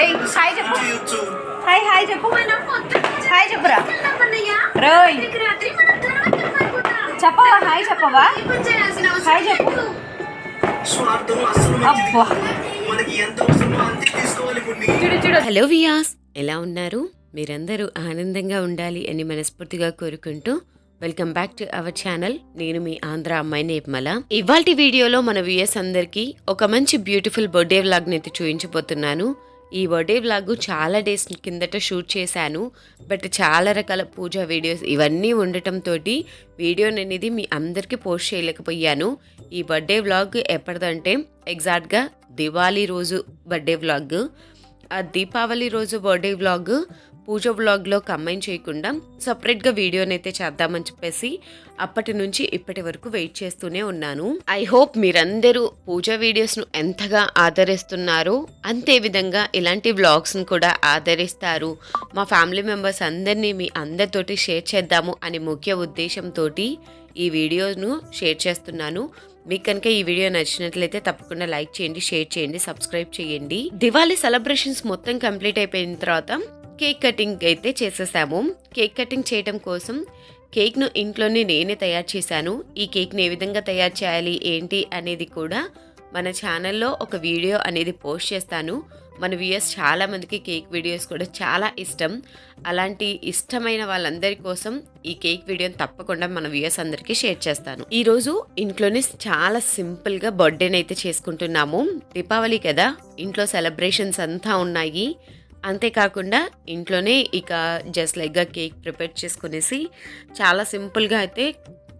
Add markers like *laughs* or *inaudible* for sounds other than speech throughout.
ఏయ్ హాయ్ చెప్పు. Hi hi చెప్పు. హాయ్ చెప్పురా. రోయ్. చెప్పవా? హాయ్ చెప్పవా? హాయ్ చెప్పు. హలో వియాస్ ఎలా ఉన్నారు? మీరందరూ ఆనందంగా ఉండాలి అని మనస్ఫూర్తిగా కోరుకుంటూ welcome back to our channel. నేను మీ ఆంధ్ర అమ్మాయి నేపమల ఇవాల్టి వీడియోలో మన వియస్ అందరికీ ఒక మంచి బ్యూటిఫుల్ బర్త్డే వ్లాగ్ని అయితే చూపించబోతున్నాను. ఈ బర్త్డే వ్లాగ్ చాలా డేస్ కిందట షూట్ చేశాను బట్ చాలా రకాల పూజా వీడియోస్ ఇవన్నీ ఉండటంతో వీడియో అనేది మీ అందరికీ పోస్ట్ చేయలేకపోయాను. ఈ బర్త్డే వ్లాగ్ ఎప్పటిదంటే ఎగ్జాక్ట్గా దివాళీ రోజు బర్త్డే వ్లాగ్. ఆ దీపావళి రోజు బర్త్డే వ్లాగ్ పూజ వ్లాగ్లో కంబైన్ చేయకుండా సపరేట్గా వీడియోనైతే చేద్దామని చెప్పేసి అప్పటి నుంచి ఇప్పటి వరకు వెయిట్ చేస్తూనే ఉన్నాను. ఐ హోప్ మీరందరూ పూజ వీడియోస్ను ఎంతగా ఆదరిస్తున్నారో అంతే విధంగా ఇలాంటి వ్లాగ్స్ను కూడా ఆదరిస్తారు. మా ఫ్యామిలీ మెంబర్స్ అందరినీ మీ అందరితోటి షేర్ చేద్దాము అనే ముఖ్య ఉద్దేశంతో ఈ వీడియోను షేర్ చేస్తున్నాను. మీకు కనుక ఈ వీడియో నచ్చినట్లయితే తప్పకుండా లైక్ చేయండి షేర్ చేయండి సబ్స్క్రైబ్ చేయండి. దివాళీ సెలబ్రేషన్స్ మొత్తం కంప్లీట్ అయిపోయిన తర్వాత కేక్ కటింగ్ అయితే చేసేసాము. కేక్ కటింగ్ చేయడం కోసం కేక్ను ఇంట్లోనే నేనే తయారు చేశాను. ఈ కేక్ని ఏ విధంగా తయారు చేయాలి ఏంటి అనేది కూడా మన ఛానల్లో ఒక వీడియో అనేది పోస్ట్ చేస్తాను. మన వ్యూయర్స్ చాలామందికి కేక్ వీడియోస్ కూడా చాలా ఇష్టం. అలాంటి ఇష్టమైన వాళ్ళందరి కోసం ఈ కేక్ వీడియోని తప్పకుండా మన వ్యూయర్స్ అందరికీ షేర్ చేస్తాను. ఈరోజు ఇంట్లోనే చాలా సింపుల్గా బర్త్డేని అయితే చేసుకుంటున్నాము. దీపావళి కదా ఇంట్లో సెలబ్రేషన్స్ అంతా ఉన్నాయి. అంతేకాకుండా ఇంట్లోనే ఇక జస్ట్ లైక్గా కేక్ ప్రిపేర్ చేసుకునేసి చాలా సింపుల్గా అయితే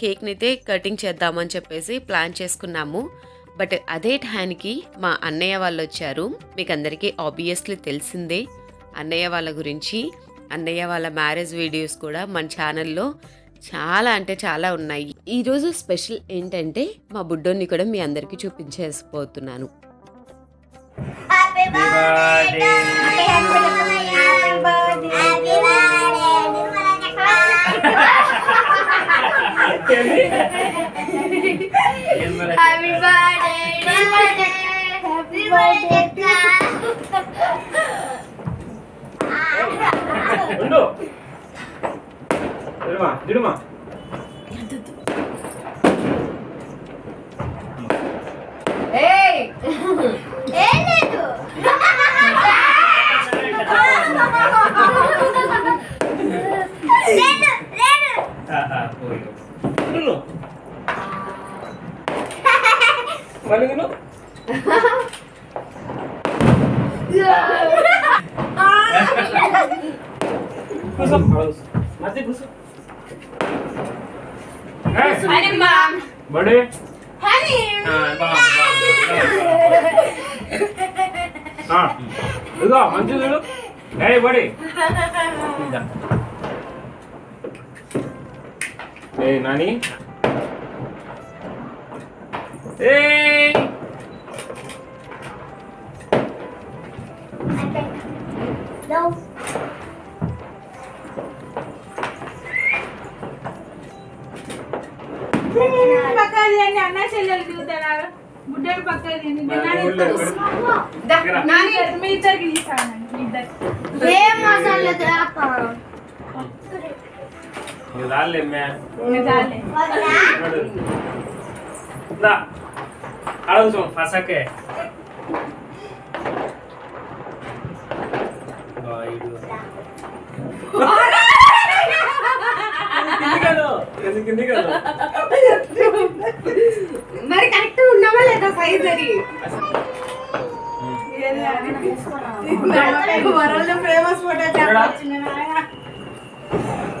కేక్ని అయితే కటింగ్ చేద్దామని చెప్పేసి ప్లాన్ చేసుకున్నాము. బట్ అదే టైంకి మా అన్నయ్య వాళ్ళు వచ్చారు. మీకు అందరికీ ఆబ్వియస్లీ తెలిసిందే. అన్నయ్య వాళ్ళ గురించి అన్నయ్య వాళ్ళ మ్యారేజ్ వీడియోస్ కూడా మన ఛానల్లో చాలా అంటే చాలా ఉన్నాయి. ఈరోజు స్పెషల్ ఏంటంటే మా బుడ్డోని కూడా మీ అందరికీ చూపించేసిపోతున్నాను. Happy birthday, happy birthday, ఉండు దిడుమా దిడుమా మళ్ళీ ఉండు కూర్చో. మధ్య కూర్చో. బడే. హనీ. ఇదిగో మంచి చూడు. ఏ బడి. *laughs* ఏ నాని ఏ No. పక్కది అని అన్న చెల్లెలు దిగుతారా బుడ్డడు పక్కది నాని మీ ఇద్దరికి తీసాను మీ ఇద్దరు ఏం మసాలా తేపా ఇది రాలేమ్మే చాలే దా అడుగు ఫసకే మరి కరెక్ట్ ఉన్నావా లేదా సైజ్ అది వరల్డ్ ఫేమస్ ఫోటో వచ్చింది నాయన నువ్వు ఒకటి ఏయ్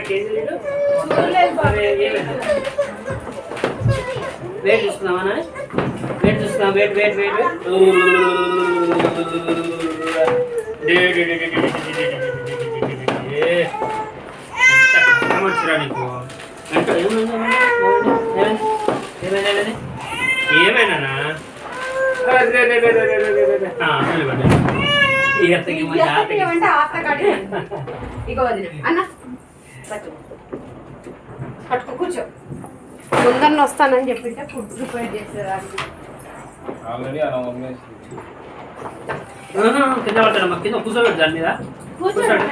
కేజీలు వెయిట్ చూసుకున్నావా వెయిట్ చూసుకున్నాం వెయిట్ వెయిట్ వెయిట్ అన్న పట్టుకో కూర్చో. ముందన్న వస్తానని చెప్పింటే ఫుడ్ ప్రిపేర్ చేసేదాన్ని. కింద పడతాడమ్మా కింద కూర్చోబెట్టు దాని మీద. కూర్చోండి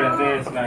ఎంత చేసినా